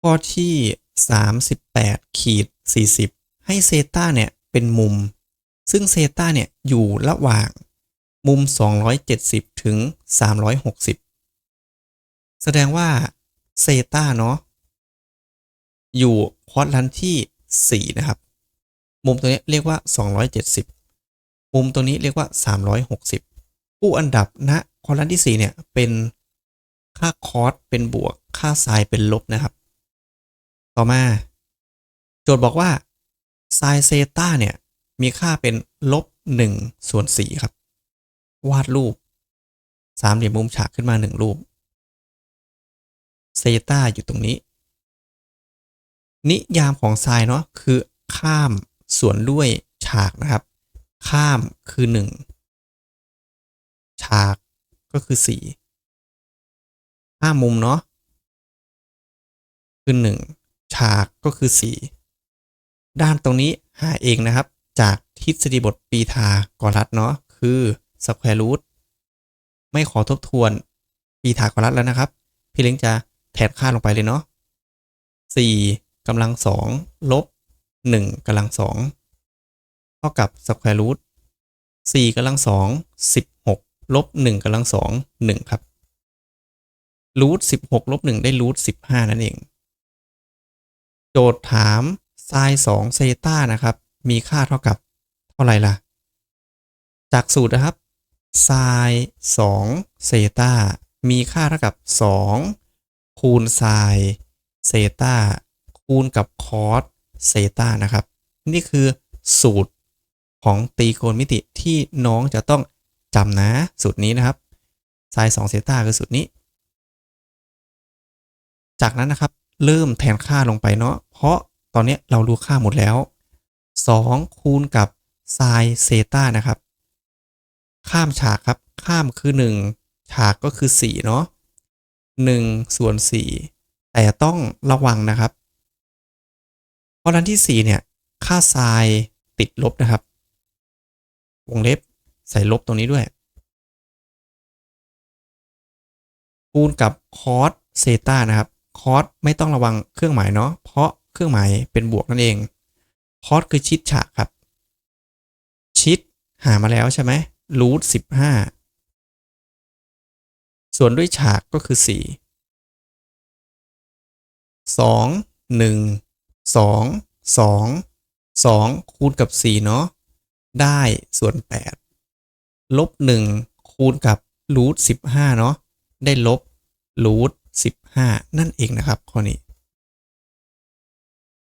ข้อที่ 38ขีด40 ให้เซตาเนี่ยเป็นมุม ซึ่งเซตาเนี่ยอยู่ระหว่างมุม 270 ถึง 360 แสดงว่าเซตาเนาะอยู่ควอดรันที่ 4 นะครับ มุมตัวนี้เรียกว่า 270 มุมตัวนี้เรียกว่า 360 ผู้อันดับณควอดรันที่ 4 เนี่ยเป็นค่าคอสเป็นบวก ค่าไซน์เป็นลบนะครับ ต่อมา โจทย์บอกว่าไซน์เซต้าเนี่ย มีค่าเป็นลบ1ส่วน4ครับ วาดรูปสามเหลี่ยมมุมฉากขึ้นมา1รูปเซต้าอยู่ตรงนี้ นิยามของไซน์เนาะคือข้ามส่วนด้วยฉากนะครับ ข้ามคือ1ฉากก็คือ4ข้ามมุมเนาะคือ1 ฉากก็คือ 4 ด้านตรงนี้หาเองนะครับ จากทฤษฎีบทปีทากรัสเนาะคือสแควร์รูทไม่ขอทบทวนปีทากรัสแล้วนะครับ พี่เล้งจะแทนค่าลงไปเลยเนาะ4กำลัง2ลบ1กำลัง2เท่ากับสแควร์รูท4กำลัง2 16ลบ1กำลัง2 1ครับรูท16ลบ1ได้รูท15 นั่นเอง โจทย์ถามไซน์2เซตานะครับ มีค่าเท่ากับเท่าไหร่ล่ะ จากสูตรนะครับไซน์2เซตามีค่าเท่ากับ 2 คูณไซน์เซตาคูณกับคอสเซตานะครับ นี่คือสูตรของตีโกณมิติที่น้องจะต้องจำนะ สูตรนี้นะครับไซน์2เซตาคือสูตรนี้ จากนั้นนะครับ เริ่มแทนค่าลงไปเนาะเพราะตอนนี้เรารู้ค่าหมดแล้ว 2 คูณกับไซน์เซตานะครับ ข้ามฉากครับ ข้ามคือ 1 ฉากก็คือ 4 เนาะ1ส่วน 4 แต่ต้องระวังนะครับ เพราะนั้นที่ 4 เนี่ย ค่าไซน์ติดลบนะครับ วงเล็บใส่ลบตรงนี้ด้วย คูณกับคอสเซตานะครับ คอสไม่ต้องระวังเครื่องหมายเนาะเพราะเครื่องหมายเป็นบวกนั่นเองคอสคือชิดฉากครับ ชิดหามาแล้วใช่ไหมรูทสิบห้าส่วนด้วยฉากก็คือสี่สองหนึ่งสองสองสองคูณกับสี่เนาะได้ส่วนแปดลบหนึ่งคูณกับรูทสิบห้าเนาะได้ลบรูท สิบห้านั่นเองนะครับข้อนี้